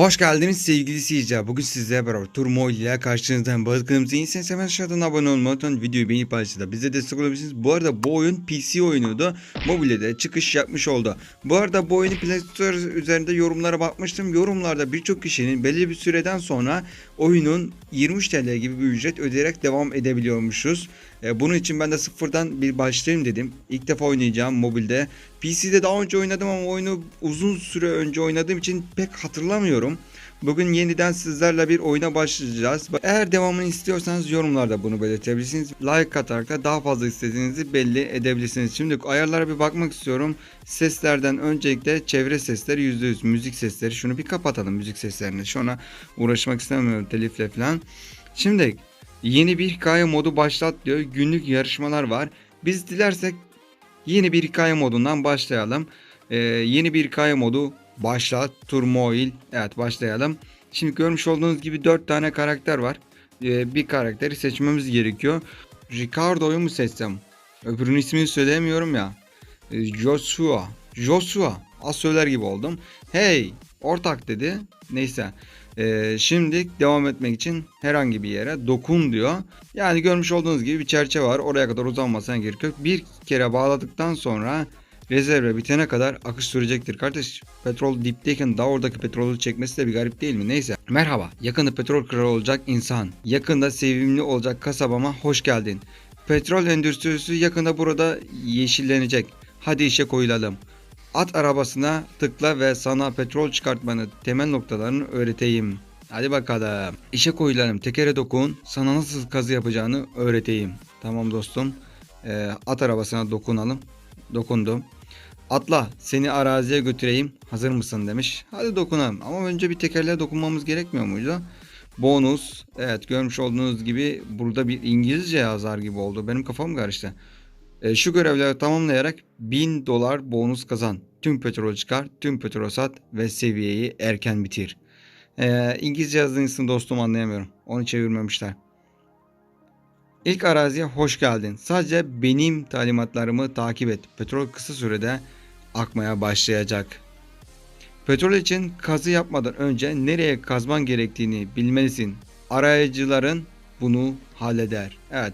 Hoş geldiniz sevgili seyirciler. Bugün sizlerle beraber Turmoil ile karşınızdayım. Bakalım iyiseniz hemen aşağıdan abone olmayı unutmayın. Videoyu beğenip paylaşın. Bize destek olabilirsiniz. Bu arada bu oyun PC oyunuydu. Mobilde de çıkış yapmış oldu. Bu arada bu oyunu Play Store üzerinde yorumlara bakmıştım. Yorumlarda birçok kişinin belli bir süreden sonra oyunun 23 TL gibi bir ücret ödeyerek devam edebiliyormuşuz. E, bunun için ben de sıfırdan bir başlayayım dedim. İlk defa oynayacağım mobilde. PC'de daha önce oynadım ama oyunu uzun süre önce oynadığım için pek hatırlamıyorum. Bugün yeniden sizlerle bir oyuna başlayacağız. Eğer devamını istiyorsanız yorumlarda bunu belirtebilirsiniz. Like atarak da daha fazla istediğinizi belli edebilirsiniz. Şimdi ayarlara bir bakmak istiyorum. Seslerden öncelikle çevre sesleri %100 müzik sesleri. Şunu bir kapatalım müzik seslerini. Şuna uğraşmak istemiyorum telifle falan. Şimdi yeni bir hikaye modu başlat diyor. Günlük yarışmalar var. Biz dilersek yeni bir hikaye modundan başlayalım. Ee, yeni bir hikaye modu başlat turmoil. Evet başlayalım. Şimdi görmüş olduğunuz gibi 4 tane karakter var. Ee, bir karakteri seçmemiz gerekiyor. Ricardo'yu mu seçsem? Öbürünün ismini söyleyemiyorum ya. Ee, Joshua. Joshua. Az söyler gibi oldum. Hey ortak dedi. Neyse. Ee, şimdi devam etmek için herhangi bir yere dokun diyor. Yani görmüş olduğunuz gibi bir çerçeve var. Oraya kadar uzanmasına gerek yok. Bir kere bağladıktan sonra rezerve bitene kadar akış sürecektir. Kardeş petrol dipteyken daha oradaki petrolü çekmesi de bir garip değil mi? Neyse. Merhaba. Yakında petrol kralı olacak insan. Yakında sevimli olacak kasabama hoş geldin. Petrol endüstrisi yakında burada yeşillenecek. Hadi işe koyulalım. At arabasına tıkla ve sana petrol çıkartmanın temel noktalarını öğreteyim. Hadi bakalım. İşe koyulalım. Tekere dokun. Sana nasıl kazı yapacağını öğreteyim. Tamam dostum. Ee, at arabasına dokunalım. Dokundum. Atla seni araziye götüreyim. Hazır mısın demiş. Hadi dokunalım. Ama önce bir tekerleğe dokunmamız gerekmiyor muydu? Bonus. Evet görmüş olduğunuz gibi burada bir İngilizce yazar gibi oldu. Benim kafam karıştı. E, şu görevleri tamamlayarak 1000 dolar bonus kazan. Tüm petrol çıkar, tüm petrol sat ve seviyeyi erken bitir. E, İngilizce yazdığın için dostum anlayamıyorum. Onu çevirmemişler. İlk araziye hoş geldin. Sadece benim talimatlarımı takip et. Petrol kısa sürede akmaya başlayacak. Petrol için kazı yapmadan önce nereye kazman gerektiğini bilmelisin. Arayıcıların bunu halleder. Evet.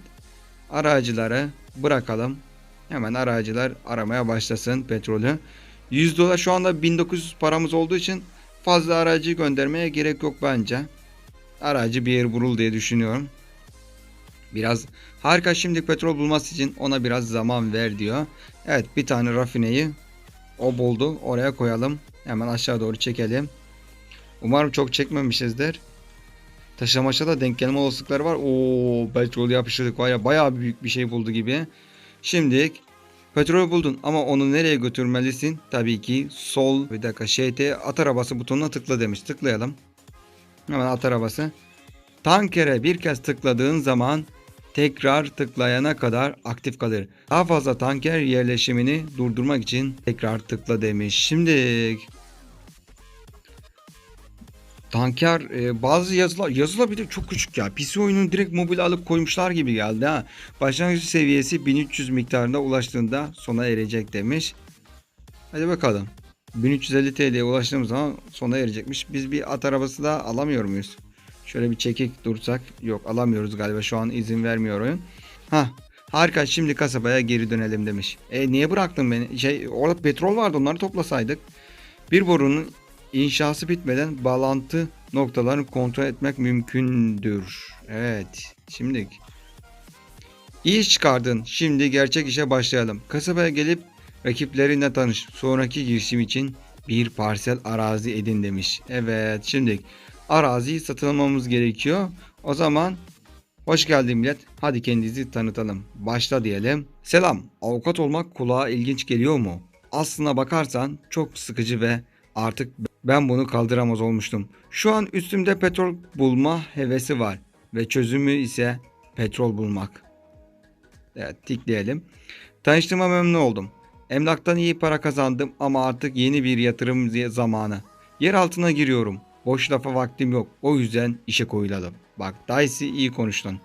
Arayıcıları bırakalım. Hemen arayıcılar aramaya başlasın petrolü. 100 dolar şu anda 1900 paramız olduğu için fazla aracı göndermeye gerek yok bence. Aracı bir yer vurul diye düşünüyorum. Biraz harika şimdi petrol bulması için ona biraz zaman ver diyor. Evet bir tane rafineyi o buldu. Oraya koyalım. Hemen aşağı doğru çekelim. Umarım çok çekmemişizdir. Taşımaşa da denk gelme olasılıkları var. Oo petrol yapıştırdık var ya bayağı büyük bir şey buldu gibi. Şimdi petrol buldun ama onu nereye götürmelisin? Tabii ki sol bir dakika şt at arabası butonuna tıkla demiş. Tıklayalım. Hemen at arabası. Tankere bir kez tıkladığın zaman tekrar tıklayana kadar aktif kalır. Daha fazla tanker yerleşimini durdurmak için tekrar tıkla demiş. Şimdi Tanker e, bazı yazılar yazılar bir çok küçük ya. PC oyunun direkt mobil alıp koymuşlar gibi geldi ha. Başlangıç seviyesi 1300 miktarına ulaştığında sona erecek demiş. Hadi bakalım. 1350 TL'ye ulaştığımız zaman sona erecekmiş. Biz bir at arabası da alamıyor muyuz? Şöyle bir çekik dursak. Yok alamıyoruz galiba şu an izin vermiyor oyun. Ha harika şimdi kasabaya geri dönelim demiş. E niye bıraktın beni? Şey orada petrol vardı onları toplasaydık. Bir borunun İnşası bitmeden bağlantı noktalarını kontrol etmek mümkündür. Evet. Şimdi iyi iş çıkardın. Şimdi gerçek işe başlayalım. Kasabaya gelip rakiplerinle tanış. Sonraki girişim için bir parsel arazi edin demiş. Evet. Şimdi araziyi satın almamız gerekiyor. O zaman hoş geldin millet. Hadi kendinizi tanıtalım. Başla diyelim. Selam. Avukat olmak kulağa ilginç geliyor mu? Aslına bakarsan çok sıkıcı ve artık ben bunu kaldıramaz olmuştum. Şu an üstümde petrol bulma hevesi var ve çözümü ise petrol bulmak. Evet tıklayalım. Tanıştığıma memnun oldum. Emlaktan iyi para kazandım ama artık yeni bir yatırım zamanı. Yer altına giriyorum. Boş lafa vaktim yok. O yüzden işe koyulalım. Bak Dicey iyi konuştun.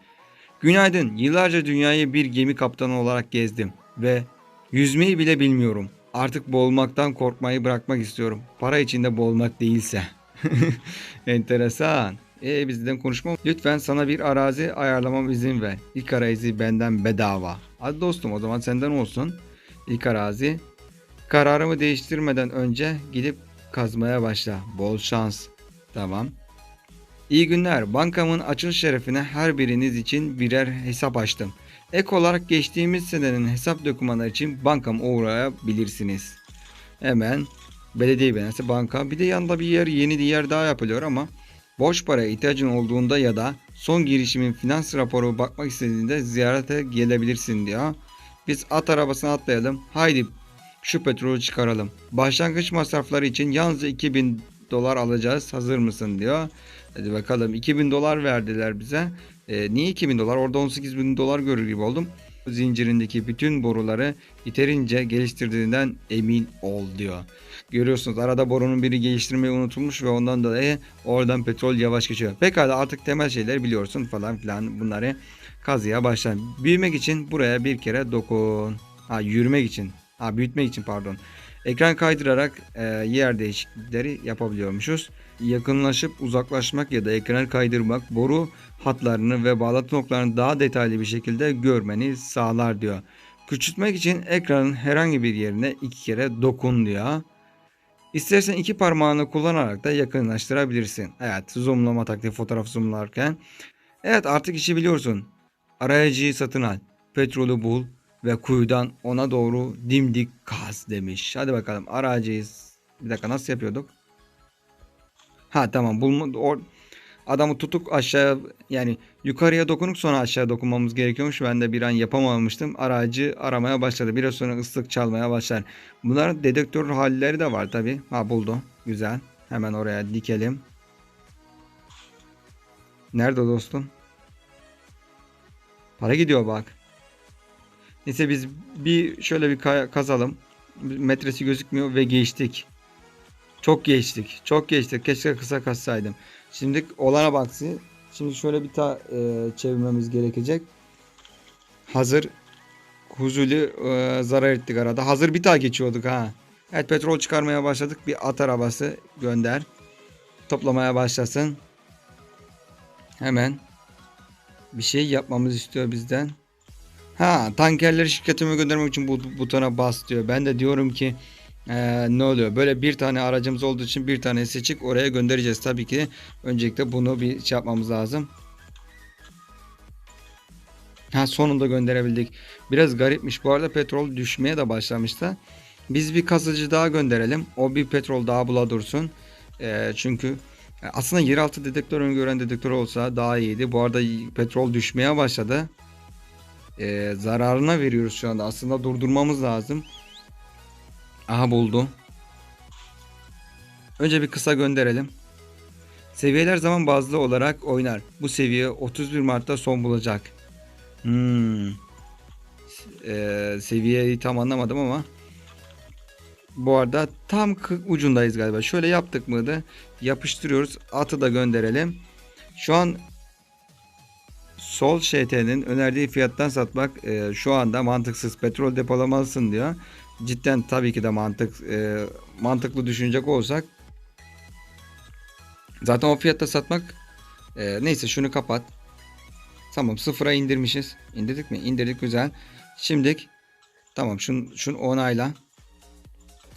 Günaydın. Yıllarca dünyayı bir gemi kaptanı olarak gezdim ve yüzmeyi bile bilmiyorum. Artık boğulmaktan korkmayı bırakmak istiyorum. Para içinde boğulmak değilse. Enteresan. E bizden konuşma. Lütfen sana bir arazi ayarlamam izin ver. İlk arazi benden bedava. Hadi dostum o zaman senden olsun. İlk arazi. Kararımı değiştirmeden önce gidip kazmaya başla. Bol şans. Tamam. İyi günler. Bankamın açılış şerefine her biriniz için birer hesap açtım. Ek olarak geçtiğimiz senenin hesap dokümanları için bankam uğrayabilirsiniz. Hemen belediye binası, banka. Bir de yanında bir yer, yeni bir yer daha yapılıyor ama boş paraya ihtiyacın olduğunda ya da son girişimin finans raporu bakmak istediğinde ziyarete gelebilirsin diyor. Biz at arabasına atlayalım. Haydi şu petrolü çıkaralım. Başlangıç masrafları için yalnızca 2000 dolar alacağız. Hazır mısın diyor. Hadi bakalım 2000 dolar verdiler bize. E, niye 2000 dolar? Orada 18 bin dolar görür gibi oldum. Zincirindeki bütün boruları yeterince geliştirdiğinden emin ol diyor. Görüyorsunuz arada borunun biri geliştirmeyi unutulmuş ve ondan dolayı oradan petrol yavaş geçiyor. Pekala artık temel şeyler biliyorsun falan filan bunları kazıya başla. Büyümek için buraya bir kere dokun. Ha yürümek için. Ha büyütmek için pardon. Ekran kaydırarak e, yer değişiklikleri yapabiliyormuşuz. Yakınlaşıp uzaklaşmak ya da ekran kaydırmak boru hatlarını ve bağlantı noktalarını daha detaylı bir şekilde görmeni sağlar diyor. Küçültmek için ekranın herhangi bir yerine iki kere dokun diyor. İstersen iki parmağını kullanarak da yakınlaştırabilirsin. Evet zoomlama taktiği fotoğraf zoomlarken. Evet artık işi biliyorsun. Arayıcıyı satın al. Petrolü bul ve kuyudan ona doğru dimdik kaz demiş. Hadi bakalım arayacağız. Bir dakika nasıl yapıyorduk? Ha tamam bulma or, adamı tutuk aşağı yani yukarıya dokunup sonra aşağı dokunmamız gerekiyormuş. Ben de bir an yapamamıştım. Aracı aramaya başladı. Biraz sonra ıslık çalmaya başlar. Bunların dedektör halleri de var tabi. Ha buldu. Güzel. Hemen oraya dikelim. Nerede dostum? Para gidiyor bak. Neyse biz bir şöyle bir kazalım. Metresi gözükmüyor ve geçtik. Çok geçtik. Çok geçtik. Keşke kısa kazsaydım. Şimdi olana baksın. Şimdi şöyle bir ta e, çevirmemiz gerekecek. Hazır huzuli e, zarar ettik arada. Hazır bir daha geçiyorduk ha. Evet petrol çıkarmaya başladık. Bir at arabası gönder. Toplamaya başlasın. Hemen bir şey yapmamız istiyor bizden. Ha tankerleri şirketime göndermek için bu butona bas diyor. Ben de diyorum ki ee, ne oluyor? Böyle bir tane aracımız olduğu için bir tane seçik oraya göndereceğiz. Tabii ki öncelikle bunu bir şey yapmamız lazım. Ha sonunda gönderebildik. Biraz garipmiş. Bu arada petrol düşmeye de başlamıştı. Biz bir kazıcı daha gönderelim. O bir petrol daha bula dursun. Ee, çünkü aslında yeraltı dedektör öngören dedektör olsa daha iyiydi. Bu arada petrol düşmeye başladı. Ee, zararına veriyoruz şu anda. Aslında durdurmamız lazım. Aha buldu. Önce bir kısa gönderelim. Seviyeler zaman bazlı olarak oynar. Bu seviye 31 Mart'ta son bulacak. Hmm. Ee, seviyeyi tam anlamadım ama. Bu arada tam ucundayız galiba. Şöyle yaptık mıydı? Yapıştırıyoruz. Atı da gönderelim. Şu an Sol ŞT'nin önerdiği fiyattan satmak e, şu anda mantıksız. Petrol depolamalısın diyor cidden tabii ki de mantık e, mantıklı düşünecek olsak zaten o fiyatta satmak e, neyse şunu kapat. Tamam sıfıra indirmişiz. İndirdik mi? İndirdik güzel. Şimdilik tamam şunu, şunu onayla.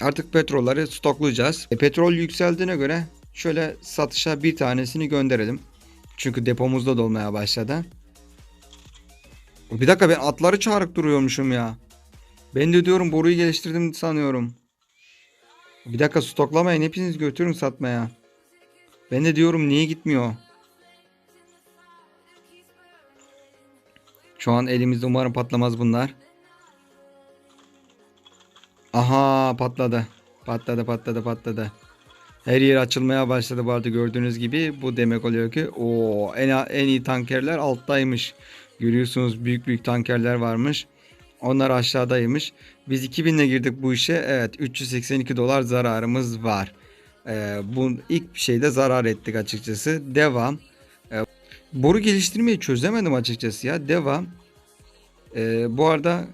Artık petrolleri stoklayacağız. E, petrol yükseldiğine göre şöyle satışa bir tanesini gönderelim. Çünkü depomuzda dolmaya başladı. Bir dakika ben atları çağırıp duruyormuşum ya. Ben de diyorum boruyu geliştirdim sanıyorum. Bir dakika stoklamayın hepiniz götürün satmaya. Ben de diyorum niye gitmiyor. Şu an elimizde umarım patlamaz bunlar. Aha patladı. Patladı patladı patladı. Her yer açılmaya başladı bu arada gördüğünüz gibi. Bu demek oluyor ki o en, en iyi tankerler alttaymış. Görüyorsunuz büyük büyük tankerler varmış. Onlar aşağıdaymış. Biz 2000 ile girdik bu işe. Evet 382 dolar zararımız var. Ee, bu ilk şeyde zarar ettik açıkçası. Devam. Ee, boru geliştirmeyi çözemedim açıkçası ya. Devam. Ee, bu arada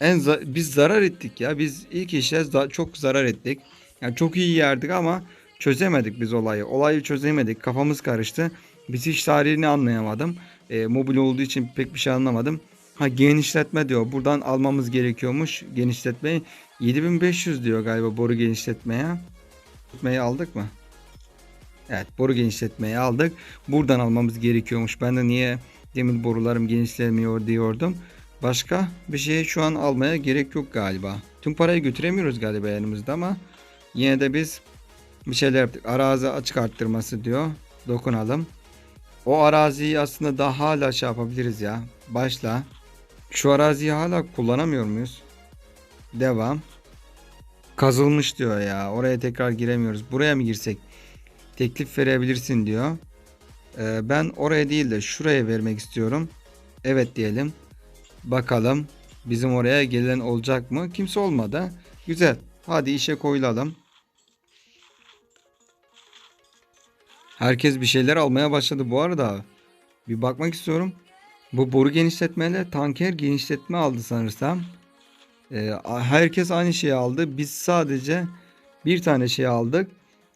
en za- biz zarar ettik ya. Biz ilk işe za- çok zarar ettik. Yani çok iyi yerdik ama çözemedik biz olayı. Olayı çözemedik. Kafamız karıştı. Bitiş tarihini anlayamadım. E, mobil olduğu için pek bir şey anlamadım. Ha genişletme diyor. Buradan almamız gerekiyormuş genişletmeyi. 7500 diyor galiba boru genişletmeye. Genişletmeyi aldık mı? Evet boru genişletmeyi aldık. Buradan almamız gerekiyormuş. Ben de niye demir borularım genişlemiyor diyordum. Başka bir şeye şu an almaya gerek yok galiba. Tüm parayı götüremiyoruz galiba yanımızda ama yine de biz bir şeyler yaptık. Arazi açık arttırması diyor. Dokunalım. O araziyi aslında daha hala şey yapabiliriz ya. Başla. Şu araziyi hala kullanamıyor muyuz? Devam. Kazılmış diyor ya. Oraya tekrar giremiyoruz. Buraya mı girsek? Teklif verebilirsin diyor. Ee, ben oraya değil de şuraya vermek istiyorum. Evet diyelim. Bakalım bizim oraya gelen olacak mı? Kimse olmadı. Güzel. Hadi işe koyulalım. Herkes bir şeyler almaya başladı bu arada. Bir bakmak istiyorum. Bu boru genişletmeyle tanker genişletme aldı sanırsam. Ee, herkes aynı şeyi aldı. Biz sadece bir tane şey aldık.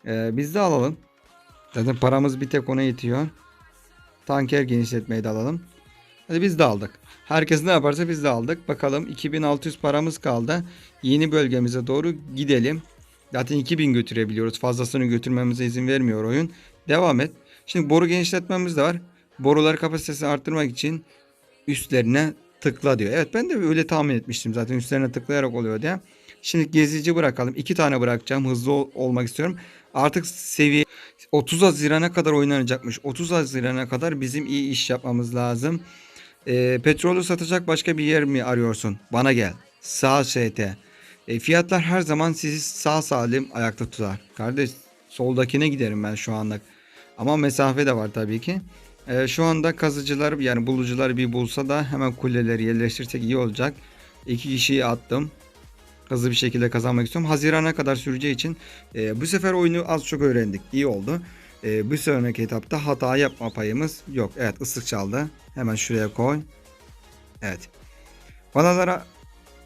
Ee, biz de alalım. Zaten paramız bir tek ona yetiyor. Tanker genişletmeyi de alalım. Hadi biz de aldık. Herkes ne yaparsa biz de aldık. Bakalım 2600 paramız kaldı. Yeni bölgemize doğru gidelim. Zaten 2000 götürebiliyoruz. Fazlasını götürmemize izin vermiyor oyun. Devam et. Şimdi boru genişletmemiz de var. Borular kapasitesini arttırmak için üstlerine tıkla diyor. Evet ben de öyle tahmin etmiştim zaten üstlerine tıklayarak oluyor diye. Şimdi gezici bırakalım. İki tane bırakacağım. Hızlı ol- olmak istiyorum. Artık seviye 30 Haziran'a kadar oynanacakmış. 30 Haziran'a kadar bizim iyi iş yapmamız lazım. Ee, petrolü satacak başka bir yer mi arıyorsun? Bana gel. Sağ ST. E, fiyatlar her zaman sizi sağ salim ayakta tutar. Kardeş soldakine giderim ben şu anlık. Ama mesafe de var tabii ki. E, şu anda kazıcılar yani bulucular bir bulsa da hemen kuleleri yerleştirsek iyi olacak. İki kişiyi attım. Hızlı bir şekilde kazanmak istiyorum. Hazirana kadar süreceği için e, bu sefer oyunu az çok öğrendik. İyi oldu. E, bir sonraki etapta hata yapma payımız yok. Evet ıslık çaldı. Hemen şuraya koy. Evet. Vanalara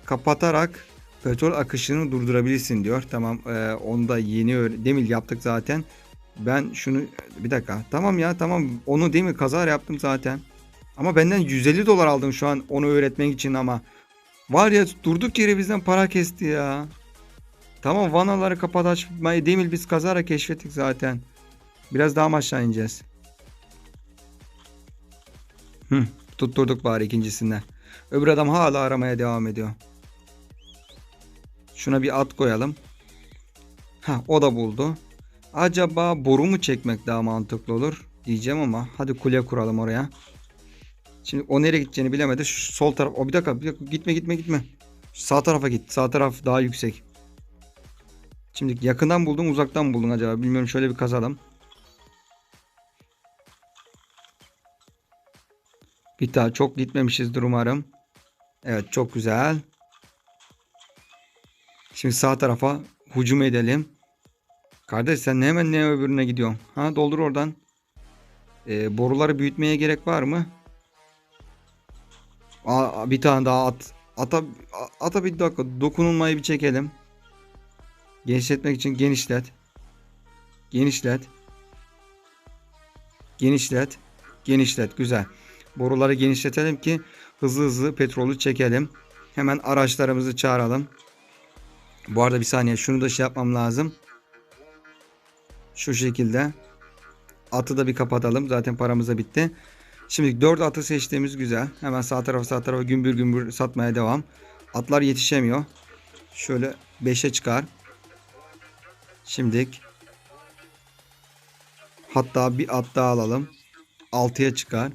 kapatarak petrol akışını durdurabilirsin diyor. Tamam e, onu da yeni demir yaptık zaten. Ben şunu bir dakika. Tamam ya tamam onu değil mi kazar yaptım zaten. Ama benden 150 dolar aldım şu an onu öğretmek için ama. Var ya durduk yere bizden para kesti ya. Tamam vanaları kapat açmayı demir biz kazara keşfettik zaten. Biraz daha aşağı ineceğiz? Hı, tutturduk bari ikincisinde. Öbür adam hala aramaya devam ediyor. Şuna bir at koyalım. Ha o da buldu. Acaba boru mu çekmek daha mantıklı olur diyeceğim ama hadi kule kuralım oraya. Şimdi o nereye gideceğini bilemedi. Şu sol taraf. O bir dakika, bir dakika gitme gitme gitme. Şu sağ tarafa git. Sağ taraf daha yüksek. Şimdi yakından buldun uzaktan buldun acaba bilmiyorum şöyle bir kazalım. Bir daha çok gitmemişizdir umarım. Evet çok güzel. Şimdi sağ tarafa hücum edelim. Kardeş sen ne hemen ne öbürüne gidiyorsun? Ha doldur oradan. Ee, boruları büyütmeye gerek var mı? Aa, bir tane daha at. Ata, ata bir dakika dokunulmayı bir çekelim. Genişletmek için genişlet. Genişlet. Genişlet. Genişlet. Güzel. Boruları genişletelim ki hızlı hızlı petrolü çekelim. Hemen araçlarımızı çağıralım. Bu arada bir saniye şunu da şey yapmam lazım. Şu şekilde. Atı da bir kapatalım. Zaten paramız da bitti. Şimdi 4 atı seçtiğimiz güzel. Hemen sağ tarafa sağ tarafa gümbür gümbür satmaya devam. Atlar yetişemiyor. Şöyle 5'e çıkar. Şimdilik. Hatta bir at daha alalım. 6'ya çıkar.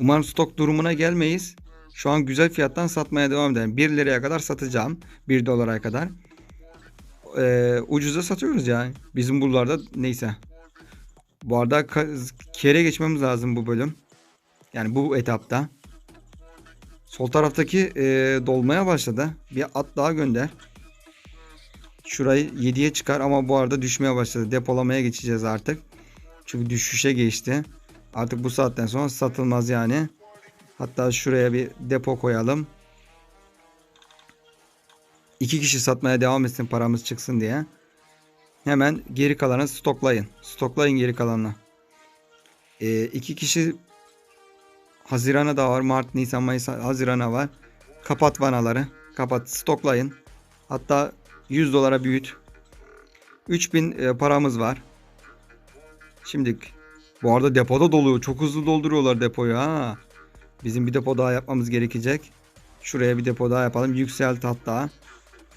Umarım stok durumuna gelmeyiz. Şu an güzel fiyattan satmaya devam edelim. 1 liraya kadar satacağım. 1 dolara kadar. Ee, ucuza satıyoruz yani. Bizim buralarda neyse. Bu arada kere geçmemiz lazım bu bölüm. Yani bu etapta. Sol taraftaki e, dolmaya başladı. Bir at daha gönder. Şurayı 7'ye çıkar ama bu arada düşmeye başladı. Depolamaya geçeceğiz artık. Çünkü düşüşe geçti. Artık bu saatten sonra satılmaz yani. Hatta şuraya bir depo koyalım. İki kişi satmaya devam etsin paramız çıksın diye. Hemen geri kalanı stoklayın. Stoklayın geri kalanını. Ee, iki kişi Haziran'a da var. Mart, Nisan, Mayıs, Haziran'a var. Kapat vanaları. Kapat. Stoklayın. Hatta 100 dolara büyüt. 3000 e, paramız var. Şimdi bu arada depoda doluyor. Çok hızlı dolduruyorlar depoyu ha. Bizim bir depo daha yapmamız gerekecek. Şuraya bir depo daha yapalım. Yükselt hatta.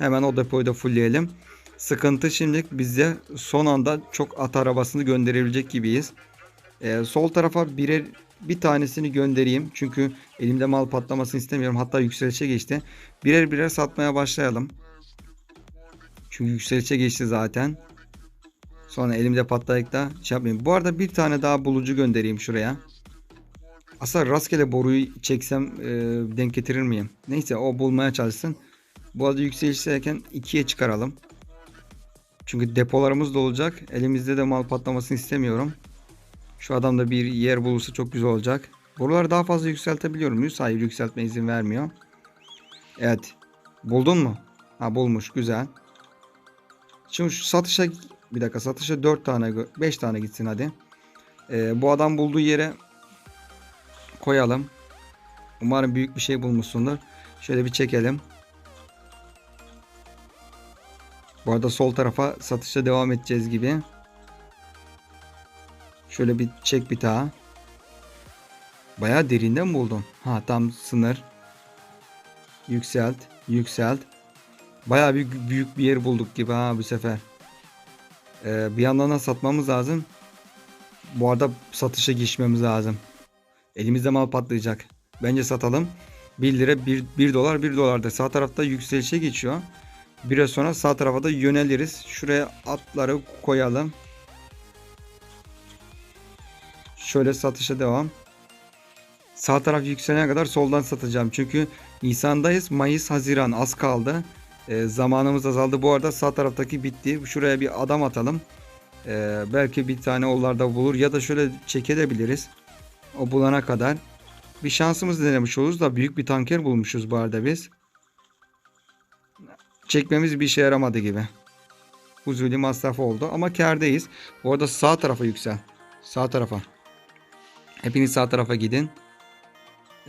Hemen o depoyu da fullleyelim. Sıkıntı şimdi bize son anda çok at arabasını gönderebilecek gibiyiz. Ee, sol tarafa birer bir tanesini göndereyim. Çünkü elimde mal patlamasını istemiyorum. Hatta yükselişe geçti. Birer birer satmaya başlayalım. Çünkü yükselişe geçti zaten. Sonra elimde patlayıp da şey yapmayayım. Bu arada bir tane daha bulucu göndereyim şuraya. Aslında rastgele boruyu çeksem e, denk getirir miyim? Neyse o bulmaya çalışsın. Bu arada yükselişteyken ikiye çıkaralım. Çünkü depolarımız da olacak. Elimizde de mal patlamasını istemiyorum. Şu adam da bir yer bulursa çok güzel olacak. Boruları daha fazla yükseltebiliyor muyuz? Hayır yükseltme izin vermiyor. Evet. Buldun mu? Ha bulmuş. Güzel. Şimdi şu satışa bir dakika satışa 4 tane 5 tane gitsin hadi. Ee, bu adam bulduğu yere koyalım. Umarım büyük bir şey bulmuşsundur. Şöyle bir çekelim. Bu arada sol tarafa satışa devam edeceğiz gibi. Şöyle bir çek bir daha. Bayağı derinden buldum. Ha tam sınır. Yükselt. Yükselt. Bayağı bir büyük bir yer bulduk gibi ha bu sefer. Ee, bir yandan da satmamız lazım. Bu arada satışa geçmemiz lazım. Elimizde mal patlayacak. Bence satalım. 1 lira 1, 1 dolar 1 dolar da sağ tarafta yükselişe geçiyor. Biraz sonra sağ tarafa da yöneliriz. Şuraya atları koyalım. Şöyle satışa devam. Sağ taraf yükselene kadar soldan satacağım. Çünkü Nisan'dayız. Mayıs, Haziran az kaldı. E, zamanımız azaldı. Bu arada sağ taraftaki bitti. Şuraya bir adam atalım. E, belki bir tane onlarda bulur. Ya da şöyle çekebiliriz. O bulana kadar. Bir şansımız denemiş oluruz da büyük bir tanker bulmuşuz bu arada biz. Çekmemiz bir işe yaramadı gibi. Huzuli masraf oldu ama kardayız. Bu arada sağ tarafa yüksel. Sağ tarafa. Hepiniz sağ tarafa gidin.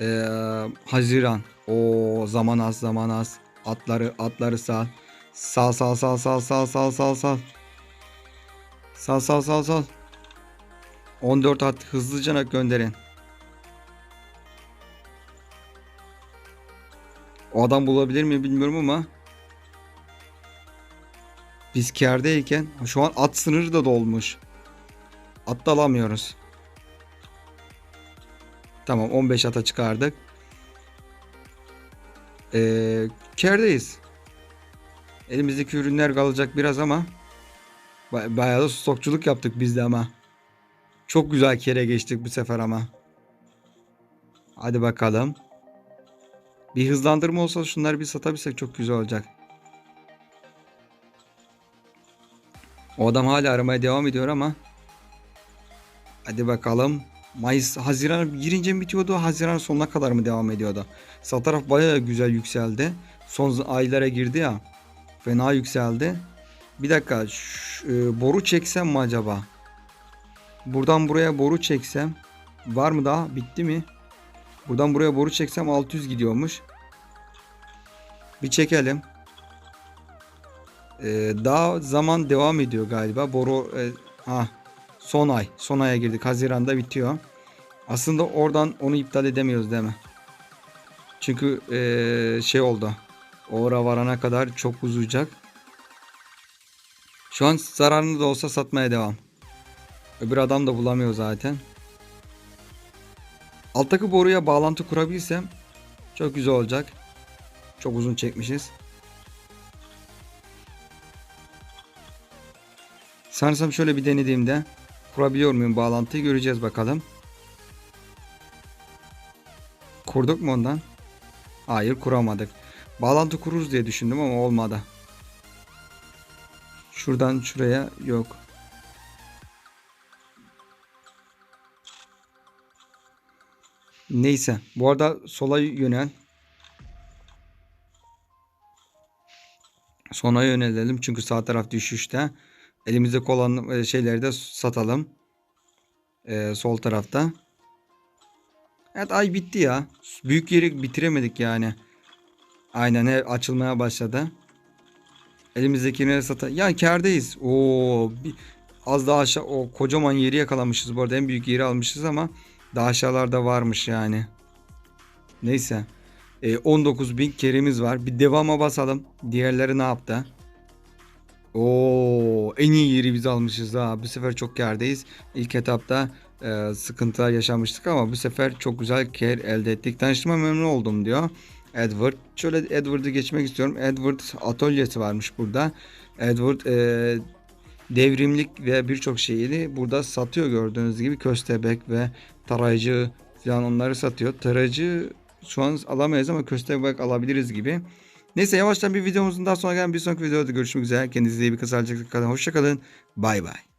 Ee, Haziran. O zaman az zaman az. Atları atları sal. Sal sal sal sal sal sal sal sal. Sal sal sal sal. 14 at hızlıca gönderin. O adam bulabilir mi bilmiyorum ama biz kârdayken şu an at sınırı da dolmuş. At da alamıyoruz. Tamam 15 ata çıkardık. Ee, kârdayız. Elimizdeki ürünler kalacak biraz ama bay- bayağı da stokçuluk yaptık biz de ama. Çok güzel kere geçtik bu sefer ama. Hadi bakalım. Bir hızlandırma olsa şunları bir satabilsek çok güzel olacak. O adam hala aramaya devam ediyor ama. Hadi bakalım. Mayıs, Haziran girince mi bitiyordu? Haziran sonuna kadar mı devam ediyordu? Sağ taraf bayağı güzel yükseldi. Son aylara girdi ya. Fena yükseldi. Bir dakika. Şu, e, boru çeksem mi acaba? Buradan buraya boru çeksem. Var mı daha? Bitti mi? Buradan buraya boru çeksem 600 gidiyormuş. Bir çekelim. Ee, daha zaman devam ediyor galiba. Boru e, ha son ay. Son aya girdik. Haziran'da bitiyor. Aslında oradan onu iptal edemiyoruz değil mi? Çünkü e, şey oldu. Ora varana kadar çok uzayacak. Şu an zararını da olsa satmaya devam. Öbür adam da bulamıyor zaten. Alttaki boruya bağlantı kurabilsem çok güzel olacak. Çok uzun çekmişiz. Sanırsam şöyle bir denediğimde kurabiliyor muyum bağlantıyı göreceğiz bakalım. Kurduk mu ondan? Hayır kuramadık. Bağlantı kururuz diye düşündüm ama olmadı. Şuradan şuraya yok. Neyse. Bu arada sola yönel. Sona yönelelim çünkü sağ taraf düşüşte. Elimizde olan e, şeyleri de satalım. Ee, sol tarafta. Evet ay bitti ya. Büyük yeri bitiremedik yani. Aynen he, açılmaya başladı. Elimizdekileri sata. Ya kârdayız. Oo, bir, az daha aşağı o kocaman yeri yakalamışız bu arada. En büyük yeri almışız ama daha aşağılarda varmış yani. Neyse. Ee, 19 bin kerimiz var. Bir devama basalım. Diğerleri ne yaptı? Oo, en iyi yeri biz almışız ha. Bu sefer çok kârdayız. İlk etapta e, sıkıntılar yaşamıştık ama bu sefer çok güzel kar elde ettik. Tanıştığıma memnun oldum diyor. Edward. Şöyle Edward'ı geçmek istiyorum. Edward atölyesi varmış burada. Edward e, devrimlik ve birçok şeyi burada satıyor gördüğünüz gibi köstebek ve tarayıcı falan onları satıyor. Tarayıcı şu an alamayız ama köstebek alabiliriz gibi. Neyse yavaştan bir videomuzun daha sonra gelen bir sonraki videoda görüşmek üzere. Kendinize iyi bir kısalcık kalın. Hoşçakalın. Bay bay.